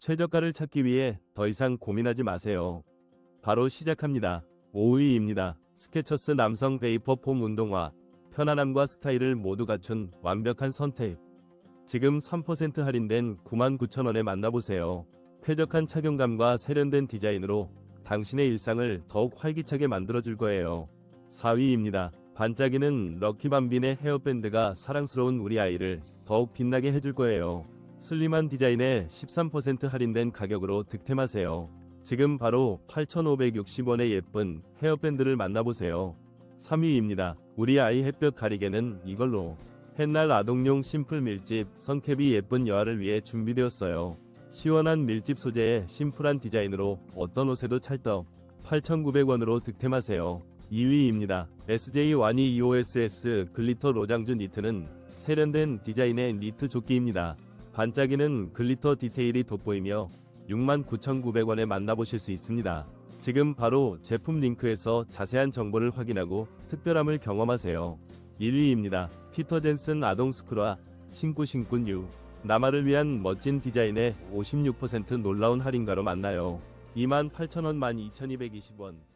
최저가를 찾기 위해 더 이상 고민하지 마세요. 바로 시작합니다. 5위입니다. 스케쳐스 남성 베이퍼 폼 운동화. 편안함과 스타일을 모두 갖춘 완벽한 선택. 지금 3% 할인된 99,000원에 만나보세요. 쾌적한 착용감과 세련된 디자인으로 당신의 일상을 더욱 활기차게 만들어줄 거예요. 4위입니다. 반짝이는 럭키밤빈의 헤어밴드가 사랑스러운 우리 아이를 더욱 빛나게 해줄 거예요. 슬림한 디자인에 13% 할인된 가격으로 득템하세요. 지금 바로 8,560원의 예쁜 헤어밴드를 만나보세요. 3위입니다. 우리 아이 햇볕 가리개는 이걸로 햇날 아동용 심플 밀집 선캡이 예쁜 여아를 위해 준비되었어요. 시원한 밀집 소재의 심플한 디자인으로 어떤 옷에도 찰떡 8,900원으로 득템하세요. 2위입니다. SJ 와니 EOSS 글리터 로장주 니트는 세련된 디자인의 니트 조끼입니다. 반짝이는 글리터 디테일이 돋보이며 69,900원에 만나보실 수 있습니다. 지금 바로 제품 링크에서 자세한 정보를 확인하고 특별함을 경험하세요. 1위입니다. 피터 젠슨 아동 스크라 신고 신꾼 유 남아를 위한 멋진 디자인에 56% 놀라운 할인가로 만나요. 28,000원 12,220원